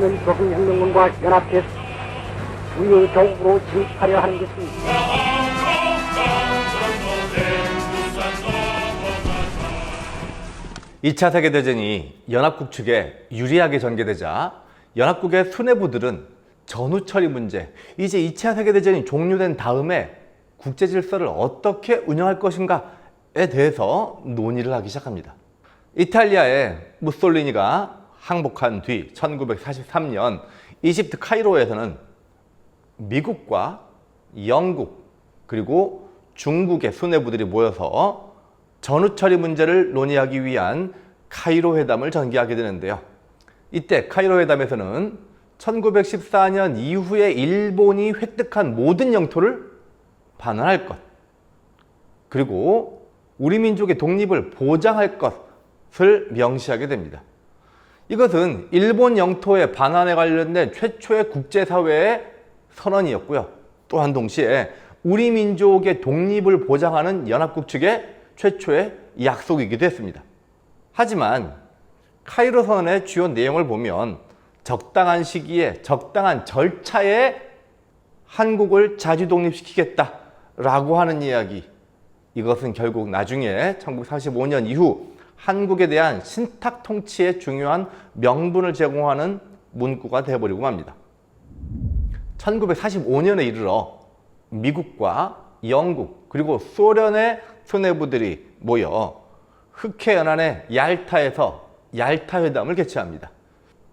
우리는 조선혁명군과 연합해서 우리의 조국으로 진입하려 하는 것입니다. 2차 세계대전이 연합국 측에 유리하게 전개되자 연합국의 수뇌부들은 전후 처리 문제, 이제 2차 세계대전이 종료된 다음에 국제 질서를 어떻게 운영할 것인가에 대해서 논의를 하기 시작합니다. 이탈리아의 무솔리니가 항복한 뒤 1943년 이집트 카이로에서는 미국과 영국 그리고 중국의 수뇌부들이 모여서 전후 처리 문제를 논의하기 위한 카이로 회담을 전개하게 되는데요. 이때 카이로 회담에서는 1914년 이후에 일본이 획득한 모든 영토를 반환할 것, 그리고 우리 민족의 독립을 보장할 것을 명시하게 됩니다. 이것은 일본 영토의 반환에 관련된 최초의 국제사회의 선언이었고요. 또한 동시에 우리 민족의 독립을 보장하는 연합국 측의 최초의 약속이기도 했습니다. 하지만 카이로 선언의 주요 내용을 보면 적당한 시기에 적당한 절차에 한국을 자주 독립시키겠다라고 하는 이야기. 이것은 결국 나중에 1945년 이후 한국에 대한 신탁 통치의 중요한 명분을 제공하는 문구가 되어버리고 맙니다. 1945년에 이르러 미국과 영국 그리고 소련의 수뇌부들이 모여 흑해 연안의 얄타에서 얄타 회담을 개최합니다.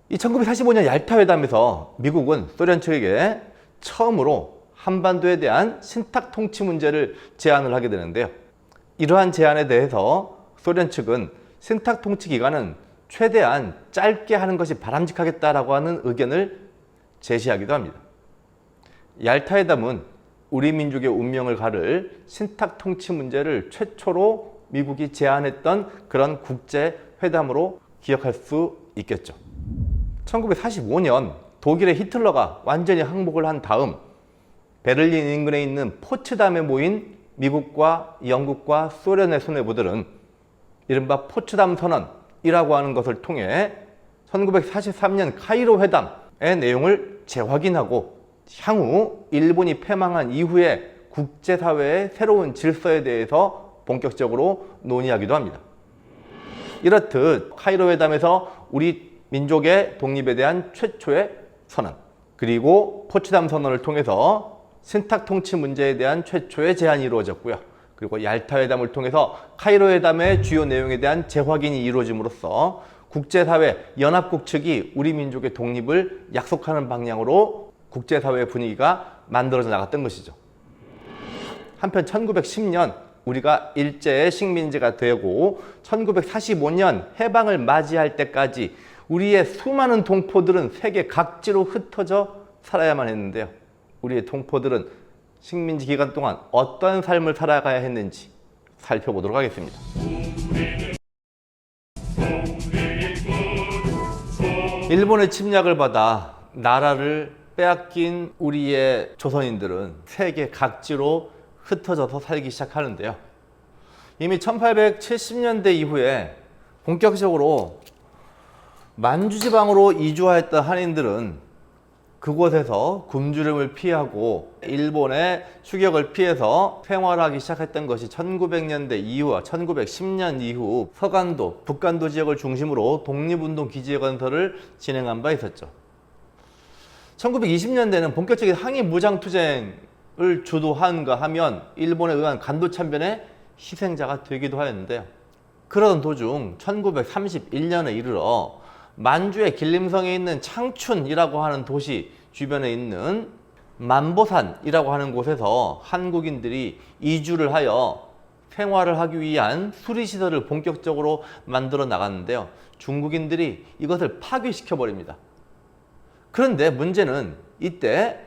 이 1945년 얄타 회담에서 미국은 소련 측에게 처음으로 한반도에 대한 신탁 통치 문제를 제안을 하게 되는데요. 이러한 제안에 대해서 소련 측은 신탁 통치 기간은 최대한 짧게 하는 것이 바람직하겠다라고 하는 의견을 제시하기도 합니다. 얄타 회담은 우리 민족의 운명을 가를 신탁 통치 문제를 최초로 미국이 제안했던 그런 국제 회담으로 기억할 수 있겠죠. 1945년 독일의 히틀러가 완전히 항복을 한 다음 베를린 인근에 있는 포츠담에 모인 미국과 영국과 소련의 수뇌부들은 이른바 포츠담 선언이라고 하는 것을 통해 1943년 카이로 회담의 내용을 재확인하고 향후 일본이 패망한 이후에 국제사회의 새로운 질서에 대해서 본격적으로 논의하기도 합니다. 이렇듯 카이로 회담에서 우리 민족의 독립에 대한 최초의 선언, 그리고 포츠담 선언을 통해서 신탁 통치 문제에 대한 최초의 제안이 이루어졌고요. 그리고 얄타 회담을 통해서 카이로 회담의 주요 내용에 대한 재확인이 이루어짐으로써 국제사회 연합국 측이 우리 민족의 독립을 약속하는 방향으로 국제사회 분위기가 만들어져 나갔던 것이죠. 한편 1910년 우리가 일제의 식민지가 되고 1945년 해방을 맞이할 때까지 우리의 수많은 동포들은 세계 각지로 흩어져 살아야만 했는데요. 우리의 동포들은 식민지 기간 동안 어떤 삶을 살아가야 했는지 살펴보도록 하겠습니다. 일본의 침략을 받아 나라를 빼앗긴 우리의 조선인들은 세계 각지로 흩어져서 살기 시작하는데요. 이미 1870년대 이후에 본격적으로 만주지방으로 이주하였던 한인들은 그곳에서 굶주림을 피하고 일본의 추격을 피해서 생활하기 시작했던 것이 1900년대 이후와 1910년 이후 서간도, 북간도 지역을 중심으로 독립운동 기지 건설을 진행한 바 있었죠. 1920년대는 본격적인 항일 무장투쟁을 주도한가 하면 일본에 의한 간도 참변의 희생자가 되기도 하였는데요. 그러던 도중 1931년에 이르러 만주의 길림성에 있는 창춘이라고 하는 도시 주변에 있는 만보산이라고 하는 곳에서 한국인들이 이주를 하여 생활을 하기 위한 수리시설을 본격적으로 만들어 나갔는데요. 중국인들이 이것을 파괴시켜 버립니다. 그런데 문제는 이때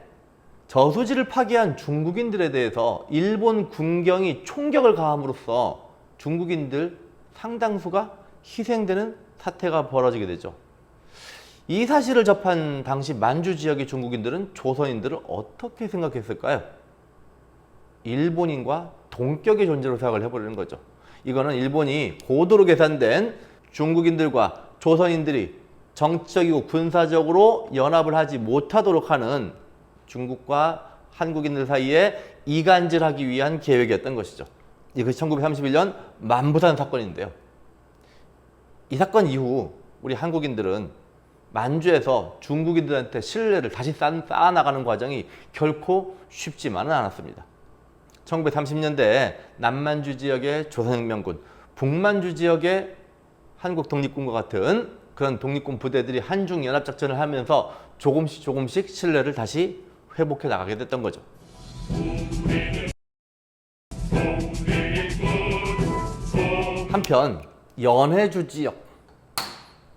저수지를 파괴한 중국인들에 대해서 일본 군경이 총격을 가함으로써 중국인들 상당수가 희생되는 사태가 벌어지게 되죠. 이 사실을 접한 당시 만주 지역의 중국인들은 조선인들을 어떻게 생각했을까요? 일본인과 동격의 존재로 생각을 해버리는 거죠. 이거는 일본이 고도로 계산된 중국인들과 조선인들이 정치적이고 군사적으로 연합을 하지 못하도록 하는 중국과 한국인들 사이에 이간질하기 위한 계획이었던 것이죠. 이것이 1931년 만부산 사건인데요. 이 사건 이후 우리 한국인들은 만주에서 중국인들한테 신뢰를 다시 쌓- 쌓아나가는 과정이 결코 쉽지만은 않았습니다. 1930년대 남만주 지역의 조선혁명군, 북만주 지역의 한국 독립군과 같은 그런 독립군 부대들이 한중 연합 작전을 하면서 조금씩 조금씩 신뢰를 다시 회복해 나가게 됐던 거죠. 한편 연해주 지역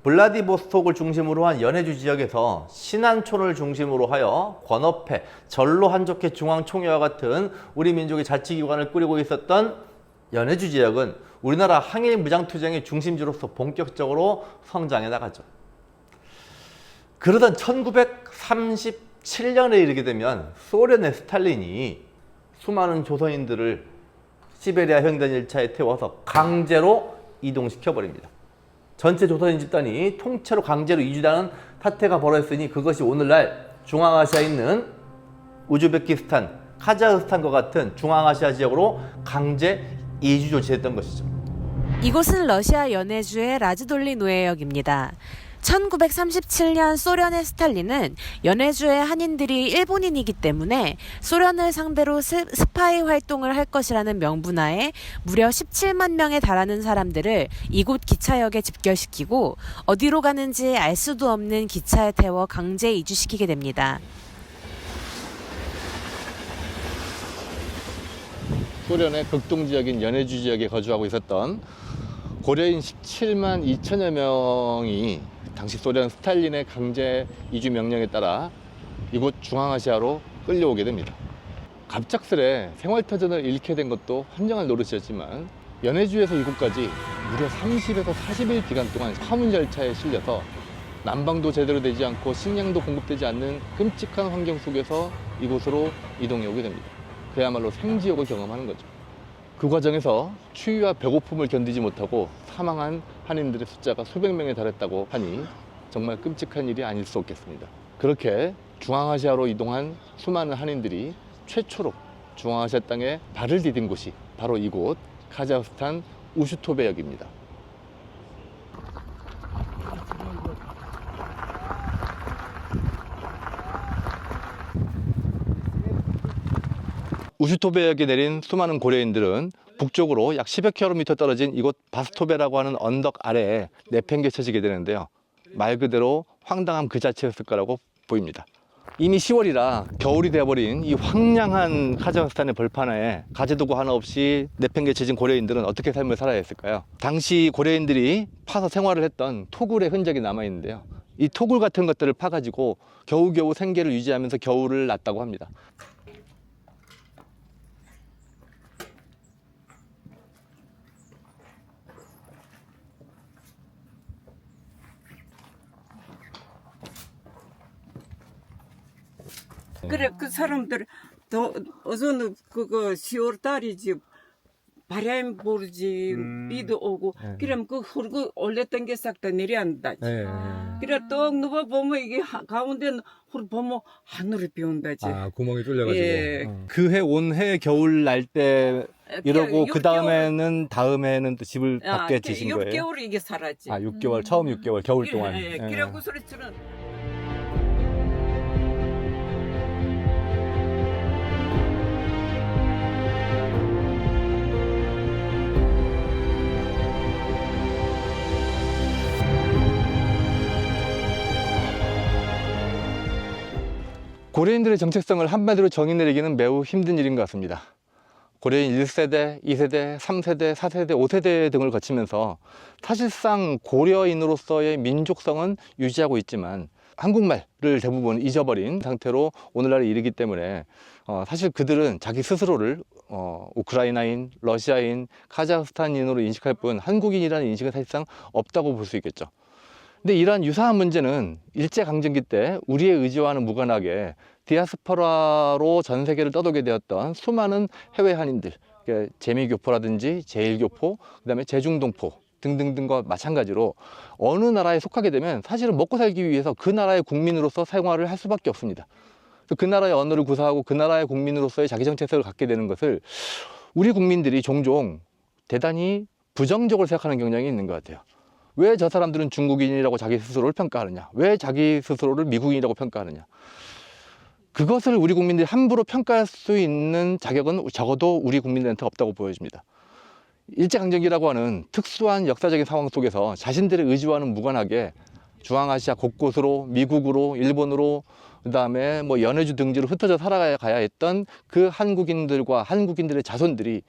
블라디보스톡을 중심으로 한 연해주 지역에서 신안촌을 중심으로 하여 권업회, 전로 한족회 중앙총회와 같은 우리 민족의 자치기관을 꾸리고 있었던 연해주 지역은 우리나라 항일 무장투쟁의 중심지로서 본격적으로 성장해 나가죠. 그러던 1937년에 이르게 되면 소련의 스탈린이 수많은 조선인들을 시베리아 횡단 열차에 태워서 강제로 이동시켜 버립니다. 전체 조선인 집단이 통째로 강제로 이주하는 사태가 벌어졌으니 그것이 오늘날 중앙아시아에 있는 우즈베키스탄, 카자흐스탄과 같은 중앙아시아 지역으로 강제 이주 조치했던 것이죠. 이곳은 러시아 연해주의 라즈돌리 노예역입니다. 1937년 소련의 스탈린은 연해주의 한인들이 일본인이기 때문에 소련을 상대로 스, 스파이 활동을 할 것이라는 명분하에 무려 17만 명에 달하는 사람들을 이곳 기차역에 집결시키고 어디로 가는지 알 수도 없는 기차에 태워 강제 이주시키게 됩니다. 소련의 극동 지역인 연해주 지역에 거주하고 있었던 고려인 17만 2천여 명이 당시 소련 스탈린의 강제 이주 명령에 따라 이곳 중앙아시아로 끌려오게 됩니다. 갑작스레 생활터전을 잃게 된 것도 환장할 노릇이었지만 연해주에서 이곳까지 무려 30에서 40일 기간 동안 화물 열차에 실려서 난방도 제대로 되지 않고 식량도 공급되지 않는 끔찍한 환경 속에서 이곳으로 이동해 오게 됩니다. 그야말로 생지옥을 경험하는 거죠. 그 과정에서 추위와 배고픔을 견디지 못하고 사망한 한인들의 숫자가 수백 명에 달했다고 하니 정말 끔찍한 일이 아닐 수 없겠습니다. 그렇게 중앙아시아로 이동한 수많은 한인들이 최초로 중앙아시아 땅에 발을 디딘 곳이 바로 이곳 카자흐스탄 우슈토베역입니다. 우슈토베역에 내린 수많은 고려인들은 북쪽으로 약 10여 킬로미터 떨어진 이곳 바스토베라고 하는 언덕 아래에 내팽개쳐지게 되는데요. 말 그대로 황당함 그 자체였을 거라고 보입니다. 이미 10월이라 겨울이 되어버린 이 황량한 카자흐스탄의 벌판에 가재도구 하나 없이 내팽개쳐진 고려인들은 어떻게 삶을 살아야 했을까요? 당시 고려인들이 파서 생활을 했던 토굴의 흔적이 남아있는데요. 이 토굴 같은 것들을 파가지고 겨우겨우 생계를 유지하면서 겨울을 났다고 합니다. 그래 그 사람들 더 어서는 그거 10월 달이지 바람 불지 비도 오고 그럼 그 흙을 올렸던 게 싹 다 내려앉다. 그래 떡 누워 보면 이게 하- 가운데 흙 보면 하늘이 비 온다지. 아 구멍이 뚫려가지고 예. 어. 그 해 온 해 겨울 날 때 이러고 그 다음에는 다음에는 또 집을 밖에 지신 거예요? 6개월 이게 살았지. 아 6개월 처음 6개월 겨울 동안. 예, 예. 예. 그래고 소리처럼 고려인들의 정체성을 한마디로 정의 내리기는 매우 힘든 일인 것 같습니다. 고려인 1세대, 2세대, 3세대, 4세대, 5세대 등을 거치면서 사실상 고려인으로서의 민족성은 유지하고 있지만 한국말을 대부분 잊어버린 상태로 오늘날에 이르기 때문에 어, 사실 그들은 자기 스스로를 어, 우크라이나인, 러시아인, 카자흐스탄인으로 인식할 뿐 한국인이라는 인식은 사실상 없다고 볼 수 있겠죠. 근데 이러한 유사한 문제는 일제강점기 때 우리의 의지와는 무관하게 디아스포라로 전 세계를 떠돌게 되었던 수많은 해외 한인들, 그러니까 재미교포라든지 제일교포, 그다음에 제중동포 등등등과 마찬가지로 어느 나라에 속하게 되면 사실은 먹고 살기 위해서 그 나라의 국민으로서 생활을 할 수밖에 없습니다. 그 나라의 언어를 구사하고 그 나라의 국민으로서의 자기 정체성을 갖게 되는 것을 우리 국민들이 종종 대단히 부정적으로 생각하는 경향이 있는 것 같아요. 왜 저 사람들은 중국인이라고 자기 스스로를 평가하느냐? 왜 자기 스스로를 미국인이라고 평가하느냐? 그것을 우리 국민들이 함부로 평가할 수 있는 자격은 적어도 우리 국민들한테 없다고 보여집니다. 일제강점기라고 하는 특수한 역사적인 상황 속에서 자신들의 의지와는 무관하게 중앙아시아 곳곳으로 미국으로 일본으로 그다음에 뭐 연해주 등지로 흩어져 살아가야 했던 그 한국인들과 한국인들의 자손들이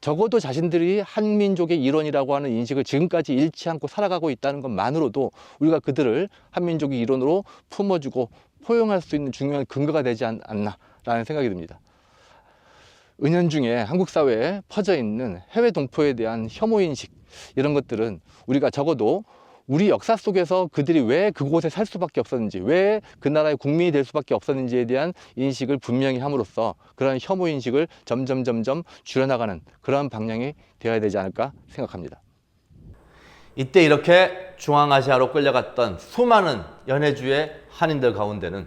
적어도 자신들이 한민족의 일원이라고 하는 인식을 지금까지 잃지 않고 살아가고 있다는 것만으로도 우리가 그들을 한민족의 일원으로 품어주고 포용할 수 있는 중요한 근거가 되지 않, 않나라는 생각이 듭니다. 은연중에 한국 사회에 퍼져 있는 해외 동포에 대한 혐오 인식 이런 것들은 우리가 적어도 우리 역사 속에서 그들이 왜 그곳에 살 수밖에 없었는지, 왜 그 나라의 국민이 될 수밖에 없었는지에 대한 인식을 분명히 함으로써 그러한 혐오 인식을 점점 점점 줄여나가는 그러한 방향이 되어야 되지 않을까 생각합니다. 이때 이렇게 중앙아시아로 끌려갔던 수많은 연해주의 한인들 가운데는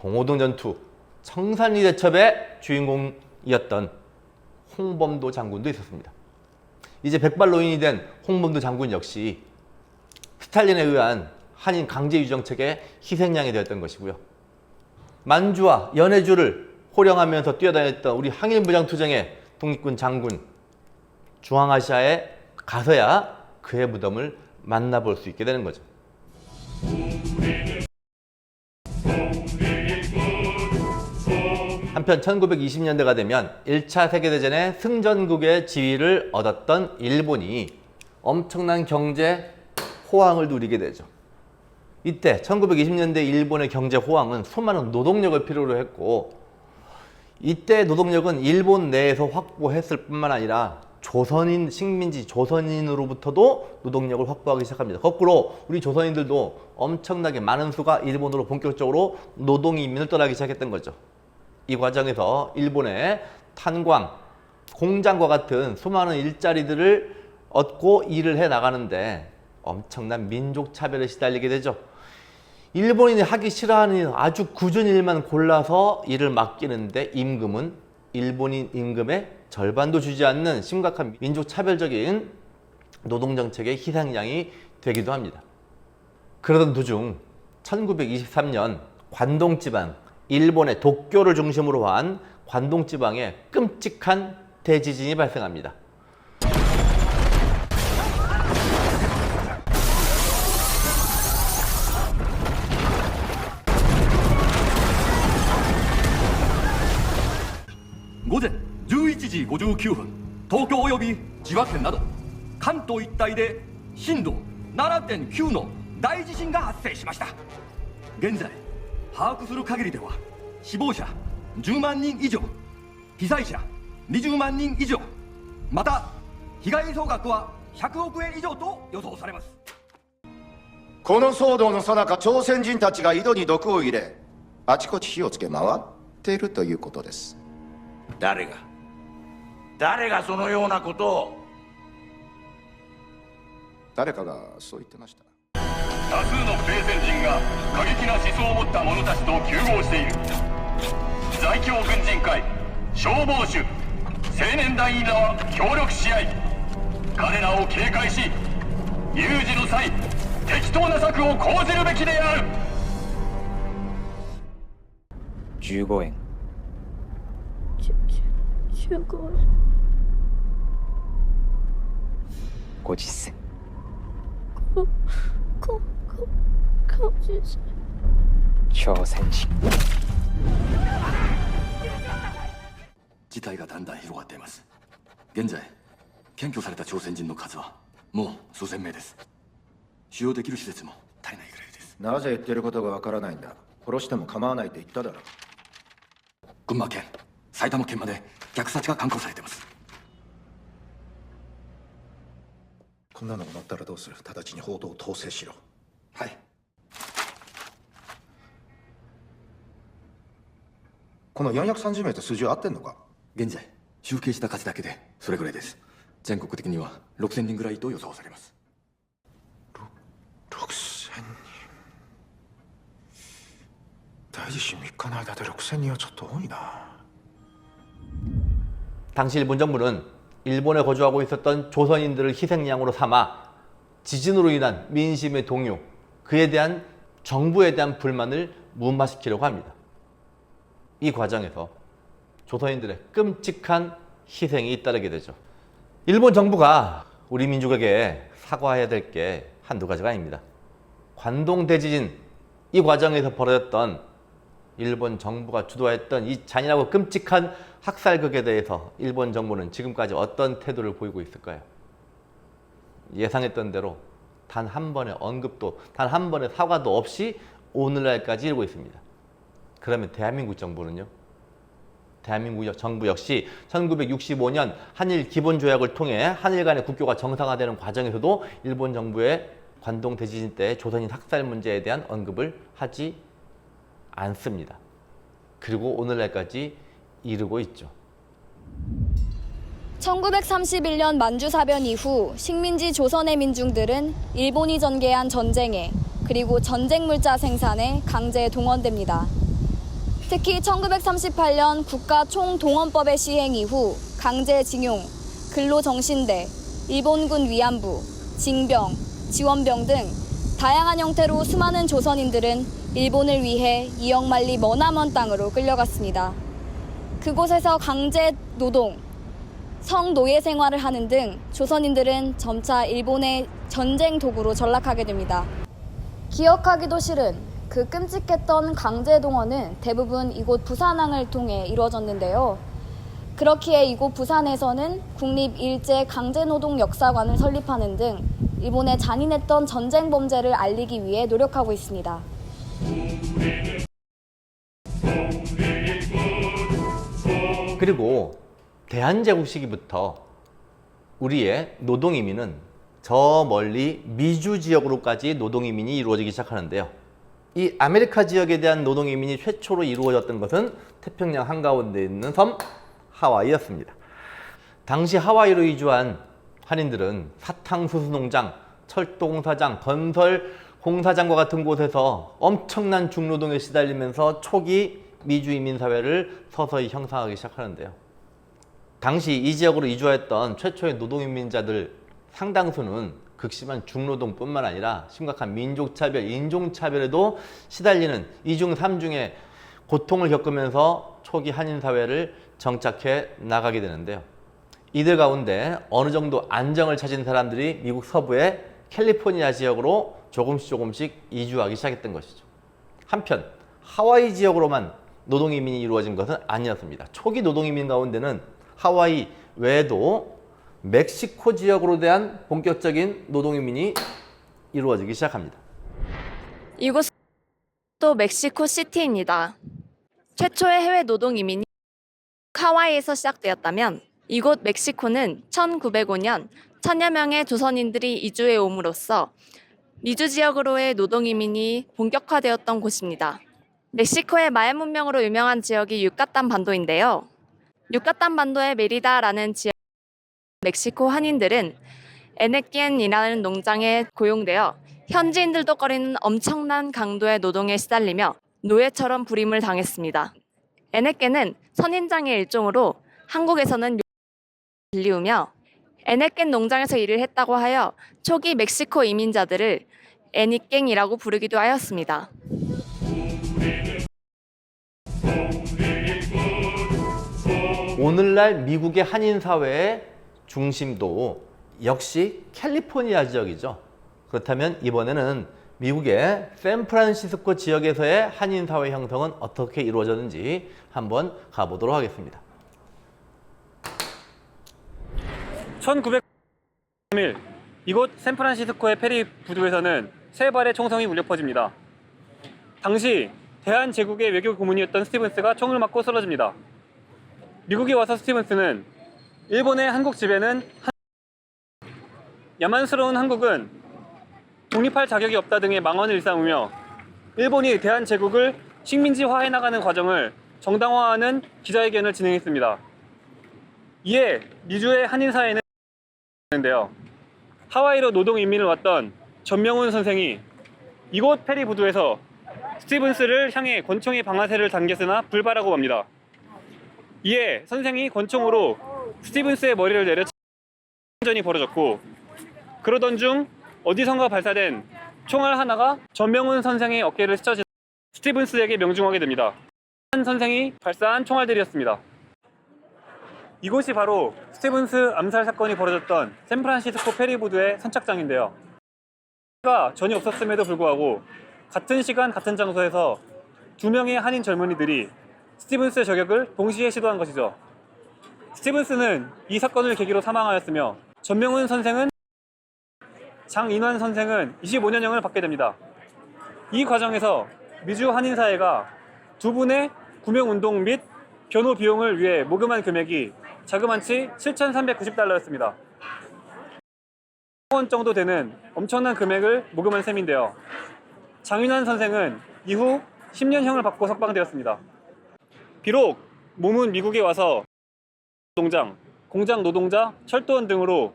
봉오동 전투 청산리 대첩의 주인공이었던 홍범도 장군도 있었습니다. 이제 백발노인이 된 홍범도 장군 역시 스탈린에 의한 한인 강제 유정책의 희생양이 되었던 것이고요. 만주와 연해주를 호령하면서 뛰어다녔던 우리 항일 무장 투쟁의 독립군 장군 중앙아시아에 가서야 그의 무덤을 만나볼 수 있게 되는 거죠. 한편 1920년대가 되면 1차 세계대전의 승전국의 지위를 얻었던 일본이 엄청난 경제 호황을 누리게 되죠. 이때 1920년대 일본의 경제 호황은 수많은 노동력을 필요로 했고 이때 노동력은 일본 내에서 확보했을 뿐만 아니라 조선인 식민지 조선인으로부터도 노동력을 확보하기 시작합니다. 거꾸로 우리 조선인들도 엄청나게 많은 수가 일본으로 본격적으로 노동 이민을 떠나기 시작했던 거죠. 이 과정에서 일본의 탄광, 공장과 같은 수많은 일자리들을 얻고 일을 해 나가는데 엄청난 민족 차별에 시달리게 되죠. 일본인이 하기 싫어하는 아주 굳은 일만 골라서 일을 맡기는데 임금은 일본인 임금의 절반도 주지 않는 심각한 민족 차별적인 노동 정책의 희생양이 되기도 합니다. 그러던 도중 1923년 관동 지방 일본의 도쿄를 중심으로 한 관동 지방에 끔찍한 대지진이 발생합니다. 59分東京及び千葉県など関東一帯で震度7.9の大地震が発生しました。現在把握する限りでは死亡者10万人以上被災者20万人以上また被害総額は100億円以上と予想されます。この騒動の最中朝鮮人たちが井戸に毒を入れあちこち火をつけ回っているということです。誰が誰がそのようなことを？誰かがそう言ってました。多数の不正戦人が過激な思想を持った者たちと糾合している。在京軍人会消防手青年団員らは協力し合い彼らを警戒し有事の際適当な策を講じるべきである。15円。15円50銭こここ50銭朝鮮人事態がだんだん広がっています。現在検挙された朝鮮人の数はもう数千名です。使用できる施設も足りないぐらいです。なぜ言ってることがわからないんだ。殺しても構わないって言っただろ群馬県埼玉県まで虐殺が敢行されていますこんなのが載ったらどうする直ちに報道を統制しろはいこの430名って数字は合ってんのか現在集計した数だけでそれぐらいです 全国的には6000人ぐらいと予想されます6000人大地震3日の間で6000人はちょっと多いな 당시 일본 정부는 일본에 거주하고 있었던 조선인들을 희생양으로 삼아 지진으로 인한 민심의 동요, 그에 대한 정부에 대한 불만을 무마시키려고 합니다. 이 과정에서 조선인들의 끔찍한 희생이 잇따르게 되죠. 일본 정부가 우리 민족에게 사과해야 될 게 한두 가지가 아닙니다. 관동 대지진 이 과정에서 벌어졌던 일본 정부가 주도했던 이 잔인하고 끔찍한 학살극에 대해서 일본 정부는 지금까지 어떤 태도를 보이고 있을까요? 예상했던 대로 단 한 번의 언급도, 단 한 번의 사과도 없이 오늘날까지 이르고 있습니다. 그러면 대한민국 정부는요? 대한민국 정부 역시 1965년 한일 기본조약을 통해 한일 간의 국교가 정상화되는 과정에서도 일본 정부의 관동 대지진 때 조선인 학살 문제에 대한 언급을 하지 않습니다. 그리고 오늘날까지 이르고 있죠. 1931년 만주사변 이후 식민지 조선의 민중들은 일본이 전개한 전쟁에 그리고 전쟁 물자 생산에 강제 동원됩니다. 특히 1938년 국가 총동원법의 시행 이후 강제징용, 근로정신대, 일본군 위안부, 징병, 지원병 등 다양한 형태로 수많은 조선인들은 일본을 위해 이역만리 머나먼 땅으로 끌려갔습니다. 그곳에서 강제 노동, 성노예 생활을 하는 등 조선인들은 점차 일본의 전쟁 도구로 전락하게 됩니다. 기억하기도 싫은 그 끔찍했던 강제 동원은 대부분 이곳 부산항을 통해 이루어졌는데요. 그렇기에 이곳 부산에서는 국립 일제 강제노동 역사관을 설립하는 등 일본의 잔인했던 전쟁 범죄를 알리기 위해 노력하고 있습니다. 그리고 대한제국 시기부터 우리의 노동이민은 저 멀리 미주 지역으로까지 노동이민이 이루어지기 시작하는데요. 이 아메리카 지역에 대한 노동이민이 최초로 이루어졌던 것은 태평양 한가운데 있는 섬 하와이였습니다. 당시 하와이로 이주한 한인들은 사탕수수 농장, 철도공사장, 건설 공사장과 같은 곳에서 엄청난 중노동에 시달리면서 초기 미주 이민 사회를 서서히 형성하기 시작하는데요. 당시 이 지역으로 이주했던 최초의 노동인민자들 상당수는 극심한 중노동뿐만 아니라 심각한 민족차별, 인종차별에도 시달리는 이중 삼중의 고통을 겪으면서 초기 한인 사회를 정착해 나가게 되는데요. 이들 가운데 어느 정도 안정을 찾은 사람들이 미국 서부의 캘리포니아 지역으로 조금씩 조금씩 이주하기 시작했던 것이죠. 한편 하와이 지역으로만 노동 이민이 이루어진 것은 아니었습니다. 초기 노동 이민 가운데는 하와이 외에도 멕시코 지역으로 대한 본격적인 노동 이민이 이루어지기 시작합니다. 이곳은 또 멕시코 시티입니다. 최초의 해외 노동 이민이 하와이에서 시작되었다면 이곳 멕시코는 1905년 천여 명의 조선인들이 이주해 옴으로써 미주 지역으로의 노동 이민이 본격화되었던 곳입니다. 멕시코의 마야 문명으로 유명한 지역이 유카탄 반도인데요. 유카탄 반도의 메리다라는 지역 멕시코 한인들은 에네켄이라는 농장에 고용되어 현지인들도 꺼리는 엄청난 강도의 노동에 시달리며 노예처럼 부림을 당했습니다. 에네켄은 선인장의 일종으로 한국에서는 불리우며 에네켄 농장에서 일을 했다고 하여 초기 멕시코 이민자들을 애니깽이라고 부르기도 하였습니다. 오늘날 미국의 한인 사회의 중심도 역시 캘리포니아 지역이죠. 그렇다면 이번에는 미국의 샌프란시스코 지역에서의 한인 사회 형성은 어떻게 이루어졌는지 한번 가보도록 하겠습니다. 1903일 이곳 샌프란시스코의 페리 부두에서는 세 발의 총성이 울려 퍼집니다. 당시 대한 제국의 외교 고문이었던 스티븐스가 총을 맞고 쓰러집니다. 미국에 와서 스티븐스는 일본의 한국 지배는 한... 야만스러운 한국은 독립할 자격이 없다 등의 망언을 일삼으며 일본이 대한제국을 식민지화해 나가는 과정을 정당화하는 기자회견을 진행했습니다. 이에 미주의 한인 사회는 인데요. 하와이로 노동 이민을 왔던 전명훈 선생이 이곳 페리 부두에서 스티븐스를 향해 권총의 방아쇠를 당겼으나 불발하고 맙니다. 이에 선생이 권총으로 스티븐스의 머리를 내려 전이 벌어졌고 그러던 중 어디선가 발사된 총알 하나가 전명훈 선생의 어깨를 스쳐 지 스티븐스에게 명중하게 됩니다. 한 선생이 발사한 총알들이었습니다. 이곳이 바로 스티븐스 암살 사건이 벌어졌던 샌프란시스코 페리부두의 선착장인데요. 가 전혀 없었음에도 불구하고 같은 시간 같은 장소에서 두 명의 한인 젊은이들이 스티븐스의 저격을 동시에 시도한 것이죠. 스티븐스는 이 사건을 계기로 사망하였으며 전명훈 선생은 장인환 선생은 25년형을 받게 됩니다. 이 과정에서 미주 한인 사회가 두 분의 구명 운동 및 변호 비용을 위해 모금한 금액이 자그만치 7,390달러였습니다. 원 정도 되는 엄청난 금액을 모금한 셈인데요. 장윤환 선생은 이후 10년형을 받고 석방되었습니다. 비록 몸은 미국에 와서 노동장, 공장 노동자, 철도원 등으로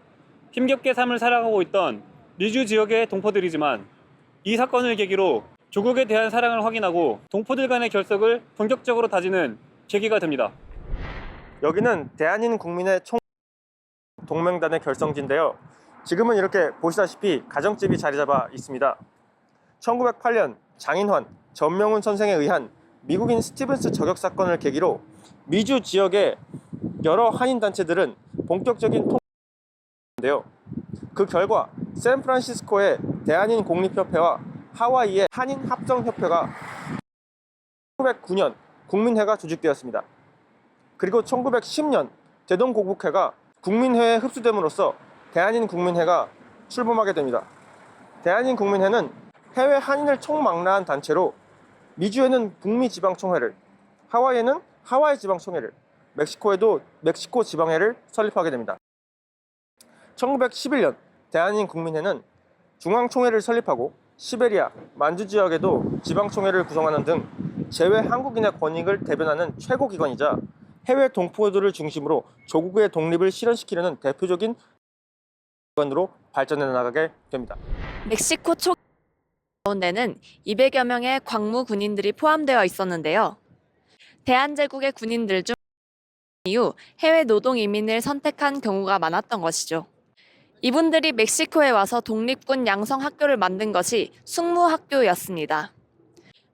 힘겹게 삶을 살아가고 있던 미주 지역의 동포들이지만 이 사건을 계기로 조국에 대한 사랑을 확인하고 동포들 간의 결석을 본격적으로 다지는 계기가 됩니다. 여기는 대한인 국민의 총 동맹단의 결성지인데요. 지금은 이렇게 보시다시피 가정집이 자리 잡아 있습니다. 1908년 장인환, 전명훈 선생에 의한 미국인 스티븐스 저격 사건을 계기로 미주 지역의 여러 한인 단체들은 본격적인 통인데요. 그 결과 샌프란시스코의 대한인 공립협회와 하와이의 한인 합정협회가 1909년 국민회가 조직되었습니다. 그리고 1910년 대동고국회가 국민회에 흡수됨으로써 대한인 국민회가 출범하게 됩니다. 대한인 국민회는 해외 한인을 총망라한 단체로 미주에는 북미 지방총회를, 하와이에는 하와이 지방총회를, 멕시코에도 멕시코 지방회를 설립하게 됩니다. 1911년 대한인 국민회는 중앙총회를 설립하고 시베리아, 만주 지역에도 지방총회를 구성하는 등 제외 한국인의 권익을 대변하는 최고 기관이자 해외 동포들을 중심으로 조국의 독립을 실현시키려는 대표적인 기관으로 발전해 나가게 됩니다. 멕시코 초 가운데는 200여 명의 광무 군인들이 포함되어 있었는데요. 대한제국의 군인들 중 이후 해외 노동 이민을 선택한 경우가 많았던 것이죠. 이분들이 멕시코에 와서 독립군 양성 학교를 만든 것이 숙무학교였습니다.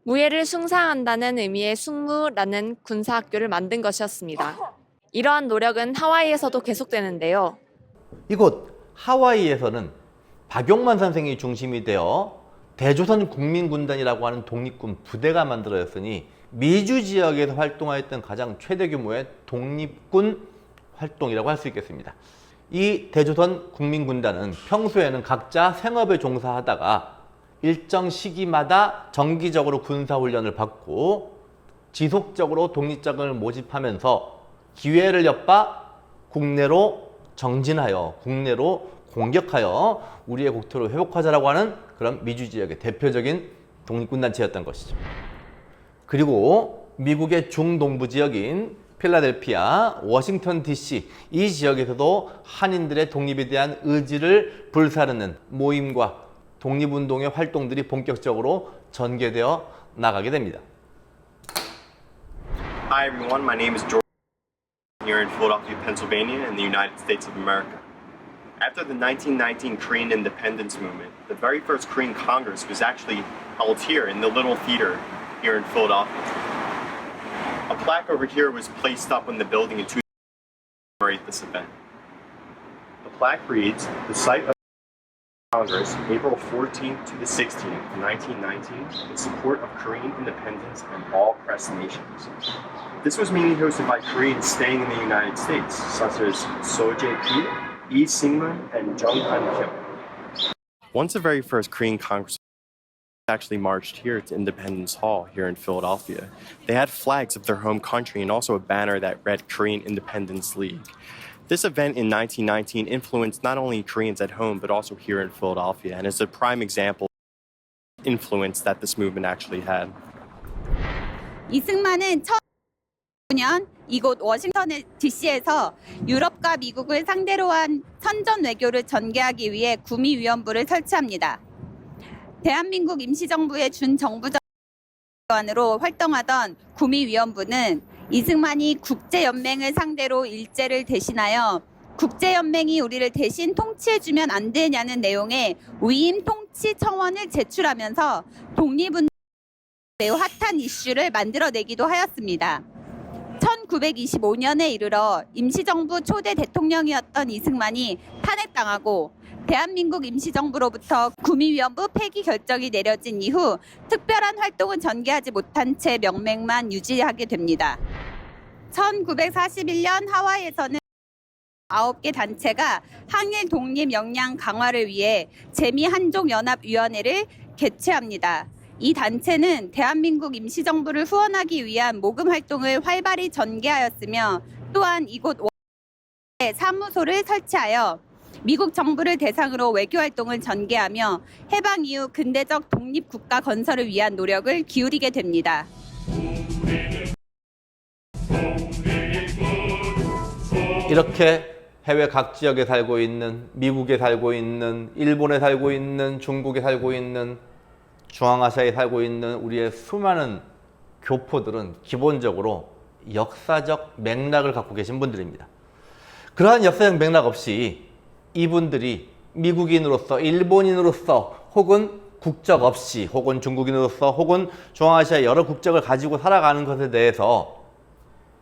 무예를 숭상한다는 의미의 숙무라는 군사학교를 만든 것이었습니다. 이러한 노력은 하와이에서도 계속되는데요. 이곳 하와이에서는 박용만 선생이 중심이 되어 대조선 국민군단이라고 하는 독립군 부대가 만들어졌으니 미주 지역에서 활동하였던 가장 최대 규모의 독립군 활동이라고 할 수 있겠습니다. 이 대조선 국민군단은 평소에는 각자 생업에 종사하다가 일정 시기마다 정기적으로 군사훈련을 받고 지속적으로 독립자금을 모집하면서 기회를 엿봐 국내로 정진하여 국내로 공격하여 우리의 국토를 회복하자라고 하는 그런 미주 지역의 대표적인 독립군 단체였던 것이죠. 그리고 미국의 중동부 지역인 필라델피아, 워싱턴 DC 이 지역에서도 한인들의 독립에 대한 의지를 불사르는 모임과 독립운동의 활동들이 본격적으로 전개되어 나가게 됩니다. Hi everyone, my name is George here in Philadelphia, Pennsylvania in the United States of America. After the 1919 Korean independence movement, the very first Korean Congress was actually held here in the Little Theater here in Philadelphia. A plaque over here was placed up in the building in 2000 to commemorate this event. The plaque reads, the site of Congress, April 14th to the 16th, 1919, in support of Korean independence and all press nations. This was mainly hosted by Koreans staying in the United States, such as So Jae-pil, Lee Sing-mun, and Jung Han-kim. Once the very first Korean Congress actually marched here to Independence Hall here in Philadelphia. They had flags of their home country and also a banner that read Korean Independence League. This event in 1919 influenced not only Koreans at home but also here in Philadelphia and is a prime example of influence that this movement actually had. 이승만은 2009년 이곳 워싱턴 DC에서 유럽과 미국을 상대로 한 선전 외교를 전개하기 위해 구미위원부를 설치합니다. 대한민국 임시정부의 준정부장관으로 활동하던 구미위원부는 이승만이 국제연맹을 상대로 일제를 대신하여 국제연맹이 우리를 대신 통치해주면 안 되냐는 내용의 위임 통치 청원을 제출하면서 독립운 매우 핫한 이슈를 만들어내기도 하였습니다. 1925년에 이르러 임시정부 초대 대통령이었던 이승만이 탄핵당하고 대한민국 임시정부로부터 구미위원부 폐기 결정이 내려진 이후 특별한 활동은 전개하지 못한 채 명맥만 유지하게 됩니다. 1941년 하와이에서는 9개 단체가 항일 독립 역량 강화를 위해 재미 한족 연합 위원회를 개최합니다. 이 단체는 대한민국 임시정부를 후원하기 위한 모금 활동을 활발히 전개하였으며 또한 이곳 에 사무소를 설치하여 미국 정부를 대상으로 외교 활동을 전개하며 해방 이후 근대적 독립 국가 건설을 위한 노력을 기울이게 됩니다. 이렇게 해외 각 지역에 살고 있는 미국에 살고 있는 일본에 살고 있는 중국에 살고 있는 중앙아시아에 살고 있는 우리의 수많은 교포들은 기본적으로 역사적 맥락을 갖고 계신 분들입니다. 그러한 역사적 맥락 없이 이분들이 미국인으로서 일본인으로서 혹은 국적 없이 혹은 중국인으로서 혹은 중앙아시아 여러 국적을 가지고 살아가는 것에 대해서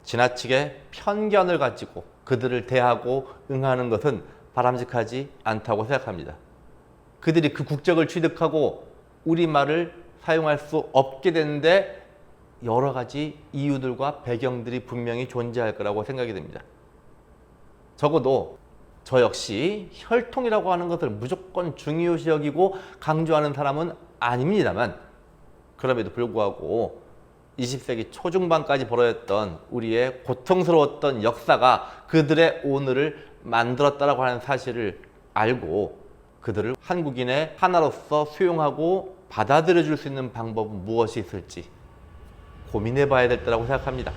지나치게 편견을 가지고 그들을 대하고 응하는 것은 바람직하지 않다고 생각합니다. 그들이 그 국적을 취득하고 우리말을 사용할 수 없게 되는데 여러 가지 이유들과 배경들이 분명히 존재할 거라고 생각이 됩니다. 적어도 저 역시 혈통이라고 하는 것을 무조건 중요시 여기고 강조하는 사람은 아닙니다만 그럼에도 불구하고 20세기 초중반까지 벌어졌던 우리의 고통스러웠던 역사가 그들의 오늘을 만들었다라고 하는 사실을 알고 그들을 한국인의 하나로서 수용하고 받아들여 줄 수 있는 방법은 무엇이 있을지 고민해 봐야 될 때라고 생각합니다.